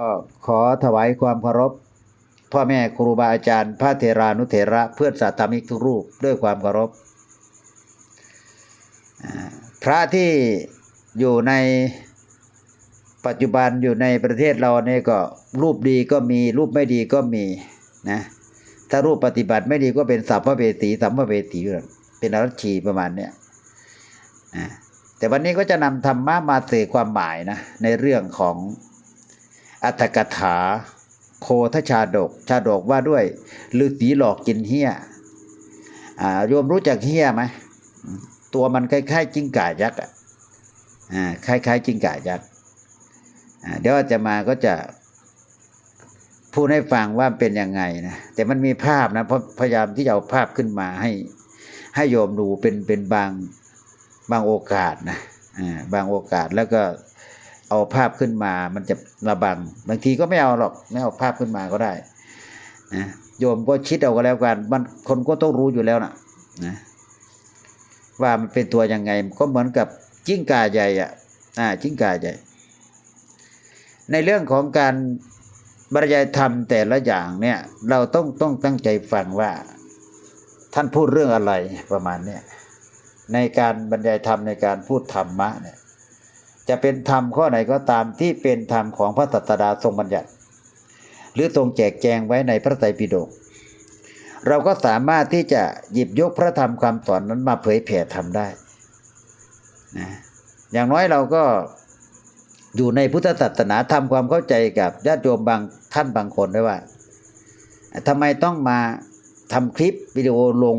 ก็ขอถวายความเคารพพ่อแม่ครูบาอาจารย์ พระเทรานุเถระเพื่อนสาธรรมิกทุกรูปด้วยความเคารพพระที่อยู่ในปัจจุบันอยู่ในประเทศเราเนี่ยก็รูปดีก็มีรูปไม่ดีก็มีนะถ้ารูปปฏิบัติไม่ดีก็เป็นสัพพะเวสีสัมภเวสีอยู่นั่นเป็นอรัชีประมาณเนี้ยแต่วันนี้ก็จะนำธรรมะมาสื่อความหมายนะในเรื่องของ อัตถกถา โคทชาดก ชาดกว่าด้วยฤาษีหลอกกินเฮี้ยอ่าโยมรู้จักเฮี้ยไหมตัวมันคล้ายๆจิ้งก่ายักษ์อ่าคล้ายๆจิ้งก่ายักษ์อ่าเดี๋ยวจจะมาก็จะพูดให้ฟังว่าเป็นยังไงนะแต่มันมีภาพนะเพราะพยายามที่จะเอาภาพขึ้นมาให้ ให้โยมดูเป็นเป็นบางบางโอกาสนะอ่าบางโอกาสแล้วก็ เอาภาพขึ้นมา มันจะระบัง บางทีก็ไม่เอาหรอก ไม่เอาภาพขึ้นมาก็ได้นะโยมก็คิดเอาก็แล้วกัน มันคนก็ต้องรู้อยู่แล้วนะนะว่ามันเป็นตัวยังไง ก็เหมือนกับจิ้งก่าใหญ่อะอ่าจิ้งก่าใหญ่ ในเรื่องของการบรรยายธรรมแต่ละอย่างเนี่ย เราต้องต้องตั้งใจฟังว่า ท่านพูดเรื่องอะไรประมาณเนี้ยในการบรรยายธรรมในการพูดธรรมะเนี่ย จะเป็นธรรมข้อไหนก็ตามที่เป็นธรรมของพระตัตดาทรงบัญญัติ หรือทรงแจกแจงไว้ในพระไตรปิฎกเราก็สามารถที่จะหยิบยกพระธรรมคำสอนนั้นมาเผยแผ่ทำได้นะอย่างน้อยเราก็อยู่ในพุทธศาสนาทำความเข้าใจกับญาติโยมบางท่านบางคนด้วยว่าทำไมต้องมาทำคลิปวิดีโอลง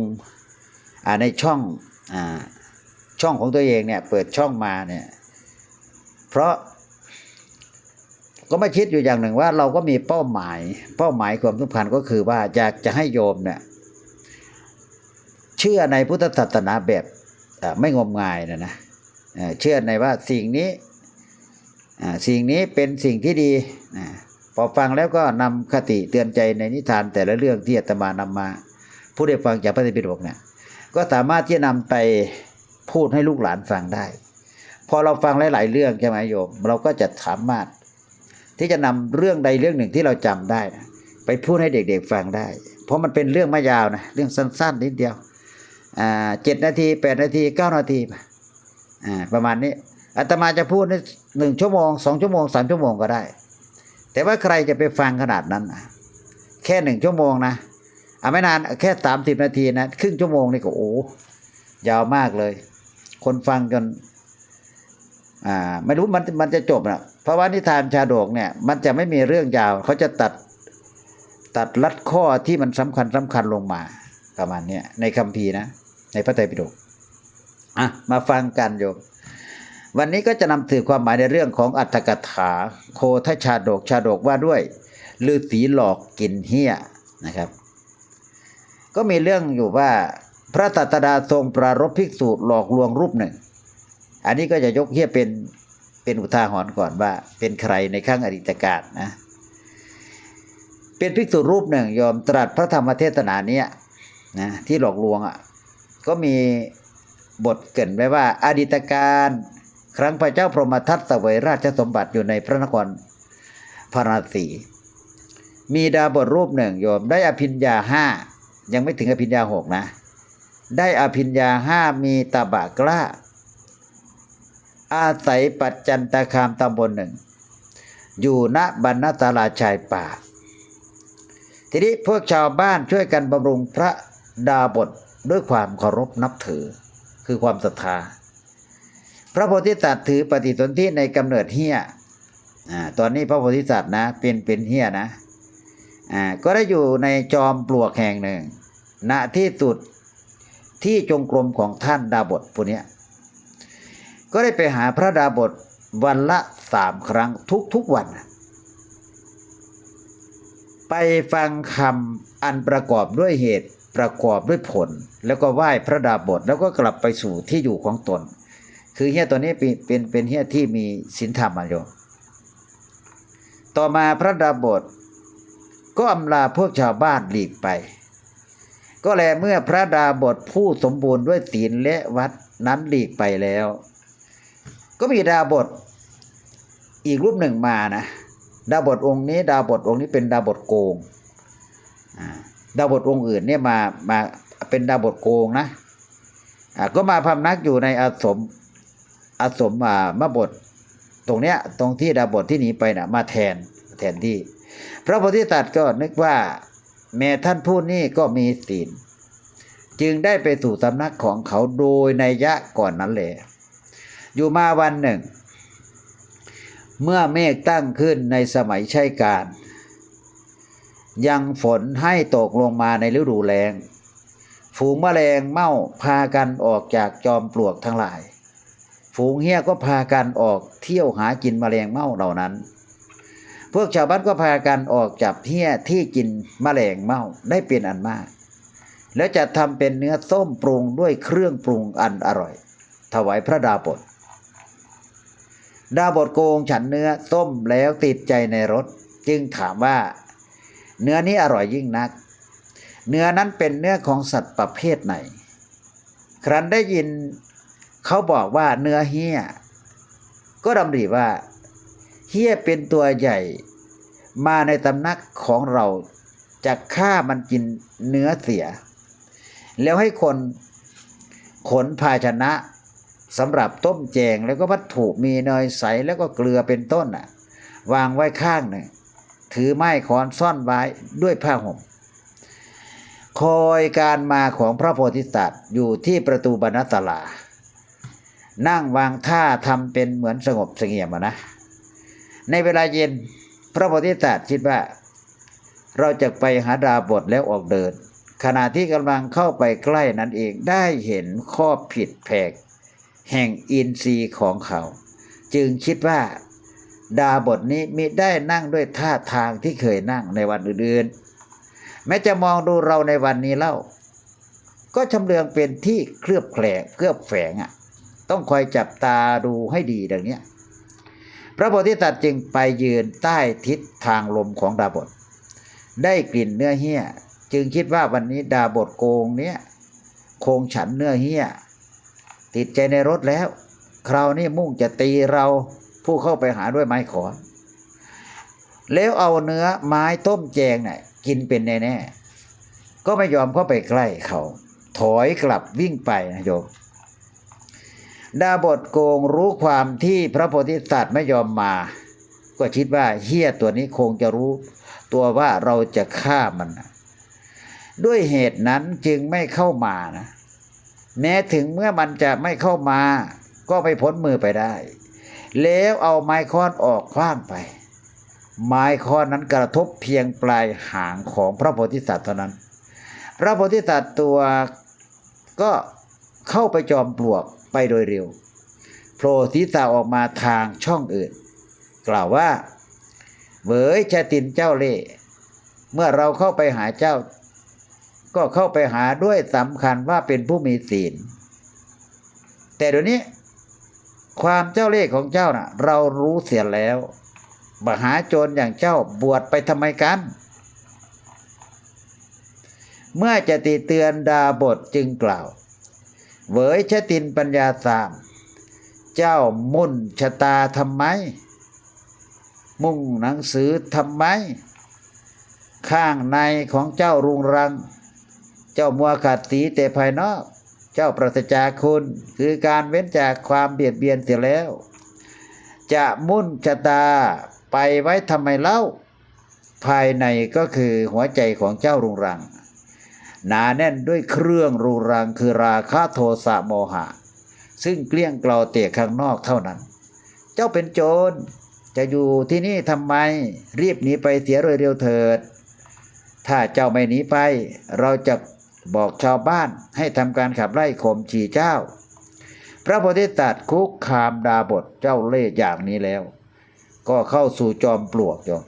อในช่องอช่องของตัวเองเนี่ยเปิดช่องมาเนี่ย เพราะ ก็ไม่คิดอยู่อย่างหนึ่งว่า เราก็มีเป้าหมาย เป้าหมายความสำคัญก็คือว่าอยากจะให้โยมเนี่ยเชื่อในพุทธศาสนาแบบไม่งมงายนะนะเชื่อในว่าสิ่งนี้สิ่งนี้เป็นสิ่งที่ดีพอฟังแล้วก็นำคติเตือนใจในนิทานแต่ละเรื่องที่อาตมานำมาพูดให้ฟังจากพระไตรปิฎกเนี่ยก็สามารถที่จะนำไปพูดให้ลูกหลานฟังได้ พอเราฟังหลายๆเรื่องใช่ไหมโยม เราก็จะสามารถ ที่จะนำเรื่องใดเรื่องหนึ่งที่เราจำได้นะไปพูดให้เด็กๆฟังได้ เพราะมันเป็นเรื่องไม่ยาวนะเรื่องสั้นๆนิดเดียวอ่าเจ็ดนาทีแปดนาทีเก้านาทีอ่าประมาณนี้อาตมาจะพูดในหนึ่งชั่วโมงสองชั่วโมงสามชั่วโมงก็ได้ แต่ว่าใครจะไปฟังขนาดนั้นแค่หนึ่งชั่วโมงนะอ่าไม่นานแค่สามสิบนาทีนะครึ่งชั่วโมงนี่ก็โอ้ยาวมากเลย คนฟังกัน อ่าไม่รู้มันมันจะจบนะเพราะว่านิทานชาดกเนี่ย มันจะไม่มีเรื่องยาว เขาจะตัดตัดลัดข้อที่มันสำคัญสำคัญลงมาประมาณเนี้ยในคัมภีร์นะ ในพระไตรปิฎกอะมาฟังกันโยมวันนี้ก็จะนำสื่อความหมายในเรื่องของอัตถกถา โคทชาดกชาดกว่าด้วยฤาษีหลอกกินเฮี้ยนะครับ ก็มีเรื่องอยู่ว่า พระตัตดาทรงปรารภภิกษุหลอกลวงรูปหนึ่ง อันนี้ก็จะยกเฮี้ยเป็นเป็นอุทาหรณ์ก่อนว่า เป็นใครในข้างอดีตกาลนะเป็นภิกษุรูปหนึ่งยอมตรัสพระธรรมเทศนาเนี้ยนะที่หลอกลวงอะก็มีบทเกินไว้ว่าอดีตการครั้งพระเจ้าพรหมทัตเสวยราชสมบัติอยู่ในพระนครพาราณสีมีดาบทรูปหนึ่งโยม ได้อภิญญาห้ายังไม่ถึงอภิญญาหกนะ ได้อภิญญาห้ามีตาบะกล้า อาศัยปัจจันตคามตำบลหนึ่ง อยู่ณบรรณตาลาชายป่า ทีนี้พวกชาวบ้านช่วยกันบำรุงพระดาบทด้วยความเคารพนับถือ คือความศรัทธา พระโพธิสัตว์ถือปฏิสนธิในกำเนิดเฮียอ่าตอนนี้พระโพธิสัตว์นะเป็นเป็นเฮียนะอ่าก็ได้อยู่ในจอมปลวกแห่งหนึ่ง ณที่สุดที่จงกรมของท่านดาบทผู้นี้ ก็ได้ไปหาพระดาบทวันละสามครั้งทุกทุกๆวัน ไปฟังคำอันประกอบด้วยเหตุประกอบด้วยผล แล้วก็ไหว้พระดาบทแล้วก็กลับไปสู่ที่อยู่ของตน คือเฮียตัวนี้เป็นเป็นเป็นเฮียที่มีศีลธรรมมาโยมต่อมาพระดาบทก็อำลาพวกชาวบ้านหลีกไป ก็แลเมื่อพระดาบทผู้สมบูรณ์ด้วยศีลและวัดนั้นหลีกไปแล้ว ก็มีดาบทอีกรูปหนึ่งมานะดาบทองค์นี้ ดาบทองค์นี้เป็นดาบทโกงอ่าดาบทองค์อื่นเนี่ยมามาเป็นดาบทโกงนะก็มาพำนักอยู่ในอาสมอาสมอ่ามบทตรงเนี้ยตรงที่ดาบทที่หนีไปน่ะมาแทนแทนที่ พระโพธิสัตว์ก็นึกว่า แม้ท่านผู้นี้ก็มีศีล จึงได้ไปสู่สำนักของเขาโดยในยยะก่อนนั้นเลย อยู่มาวันหนึ่ง เมื่อเมฆตั้งขึ้นในสมัยใช้การ ยังฝนให้ตกลงมาในฤดูแล้งฝูงแมลงเม่าพากันออกจากจอมปลวกทั้งหลาย ฝูงเฮี้ยก็พากันออกเที่ยวหากินแมลงเม่าเหล่านั้น พวกชาวบ้านก็พากันออกจับเฮี้ยที่กินแมลงเม่าได้เป็นอันมาก แล้วจะทำเป็นเนื้อส้มปรุงด้วยเครื่องปรุงอันอร่อย ถวายพระดาบท ดาบทโกงฉันเนื้อส้มแล้วติดใจในรสจึงถามว่า เนื้อนี้อร่อยยิ่งนัก เนื้อนั้นเป็นเนื้อของสัตว์ประเภทไหน ครั้นได้ยินเขาบอกว่าเนื้อเฮี้ย ก็ดำริว่าเฮี้ยเป็นตัวใหญ่ มาในตำนักของเราจะฆ่ามันกินเนื้อเสีย แล้วให้คนขนภาชนะ สำหรับต้มแจงแล้วก็วัตถุมีเนยใสแล้วก็เกลือเป็นต้นน่ะ วางไว้ข้างหนึ่ง ถือไม้คอนซ่อนไว้ด้วยผ้าห่มคอยการมาของพระโพธิสัตว์อยู่ที่ประตูบรรณศาลา นั่งวางท่าทำเป็นเหมือนสงบเสงี่ยมอะนะ ในเวลาเย็นพระโพธิสัตว์คิดว่า เราจะไปหาดาบทแล้วออกเดิน ขณะที่กำลังเข้าไปใกล้นั้นเองได้เห็นข้อผิดแผก แห่งอินทรีย์ของเขา จึงคิดว่าดาบทนี้มิได้นั่งด้วยท่าทางที่เคยนั่งในวันอื่นๆ แม้จะมองดูเราในวันนี้เล่า ก็ชำเลืองเป็นที่เคลือบแคลเคลือบแฝงอะ ต้องคอยจับตาดูให้ดีดังเนี้ยพระโพธิสัตว์จึงไปยืนใต้ทิศทางลมของดาบท ได้กลิ่นเนื้อเหี้ย จึงคิดว่าวันนี้ดาบทโกงเนี้ยคงฉันเนื้อเหี้ย ติดใจในรถแล้ว คราวนี้มุ่งจะตีเราผู้เข้าไปหาด้วยไม้ขอนแล้วเอาเนื้อไม้ต้มแจงเนี่ยกินเป็นแน่ๆก็ไม่ยอมเข้าไปใกล้เขา ถอยกลับวิ่งไปนะโยมดาบทโกงรู้ความที่พระโพธิสัตว์ไม่ยอมมา ก็คิดว่าเฮี้ยตัวนี้คงจะรู้ ตัวว่าเราจะฆ่ามัน ด้วยเหตุนั้นจึงไม่เข้ามานะ แม้ถึงเมื่อมันจะไม่เข้ามา ก็ไม่พ้นมือไปได้ แล้วเอาไม้ค้อนออกคว้างไป ไม้ค้อนนั้นกระทบเพียงปลายหางของพระโพธิสัตว์เท่านั้น พระโพธิสัตว์ตัวก็เข้าไปจอมปลวกไปโดยเร็วโผล่ศีรษะออกมาทางช่องอื่น กล่าวว่าเหวยชาตินเจ้าเล่ เมื่อเราเข้าไปหาเจ้า ก็เข้าไปหาด้วยสำคัญว่าเป็นผู้มีศีล แต่เดี๋ยวนี้ ความเจ้าเล่ห์ของเจ้าน่ะ เรารู้เสียแล้วมหาโจรอย่างเจ้าบวชไปทำไมกัน เมื่อจะติเตือนดาบทจึงกล่าวเวยชตินปัญญาสาม เจ้ามุ่นชะตาทำไม มุ่งหนังสือทำไม ข้างในของเจ้ารุงรัง เจ้ามัวขาดสีแต่ภายนอก เจ้าปราศจากคุณ คือการเว้นจากความเบียดเบียนเสียแล้ว จะมุ่นชะตาไปไว้ทำไมเล่า ภายในก็คือหัวใจของเจ้ารุงรัง หนาแน่นด้วยเครื่องรุงรังคือราคะโทสะโมหะ ซึ่งเกลี้ยงเกลาเตะข้างนอกเท่านั้น เจ้าเป็นโจรจะอยู่ที่นี่ทำไม รีบหนีไปเสียเร็วๆเถิด ถ้าเจ้าไม่หนีไป เราจะ บอกชาวบ้านให้ทำการขับไล่ข่มฉีเจ้า พระโพธิสัตว์คุกคามดาบทเจ้าเล่ห์อย่างนี้แล้ว ก็เข้าสู่จอมปลวกโยม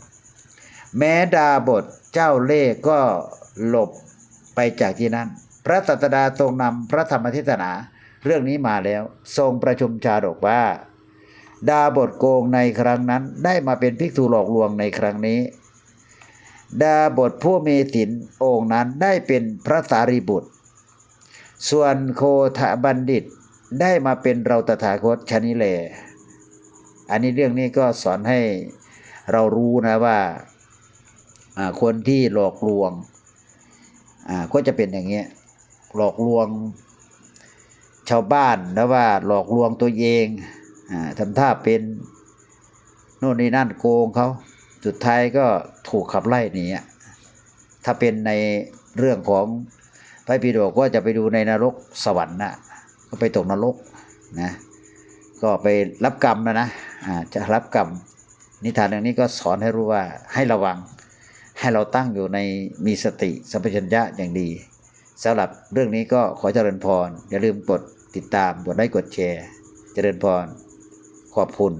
แม้ดาบทเจ้าเล่ห์ก็หลบไปจากที่นั่น พระสัตดาทรงนำพระธรรมเทศนาเรื่องนี้มาแล้ว ทรงประชุมชาดกว่า ดาบทโกงในครั้งนั้นได้มาเป็นภิกษุหลอกลวงในครั้งนี้ ดาบทผู้มีศีลองค์นั้นได้เป็นพระสารีบุตร ส่วนโคทะบัณฑิตได้มาเป็นเราตถาคตชนิเล อันนี้เรื่องนี้ก็สอนให้เรารู้นะว่าคนที่หลอกลวงก็จะเป็นอย่างเงี้ยหลอกลวงชาวบ้านแล้วว่าหลอกลวงตัวเองอทำท่าเป็นโน่นนี่นั่นโกงเขา สุดท้ายก็ถูกขับไล่หนีถ้าเป็นในเรื่องของพระปิฎกก็จะไปดูในนรกสวรรค์นะก็ไปตกนรกนะก็ไปรับกรรมนะนะจะรับกรรมนิทานเรื่องนี้ก็สอนให้รู้ว่าให้ระวัง ให้เราตั้งอยู่ในมีสติสัมปชัญญะอย่างดีสำหรับเรื่องนี้ก็ขอเจริญพร อย่าลืมกดติดตามกดไลค์กดแชร์ เจริญพร ขอบคุณ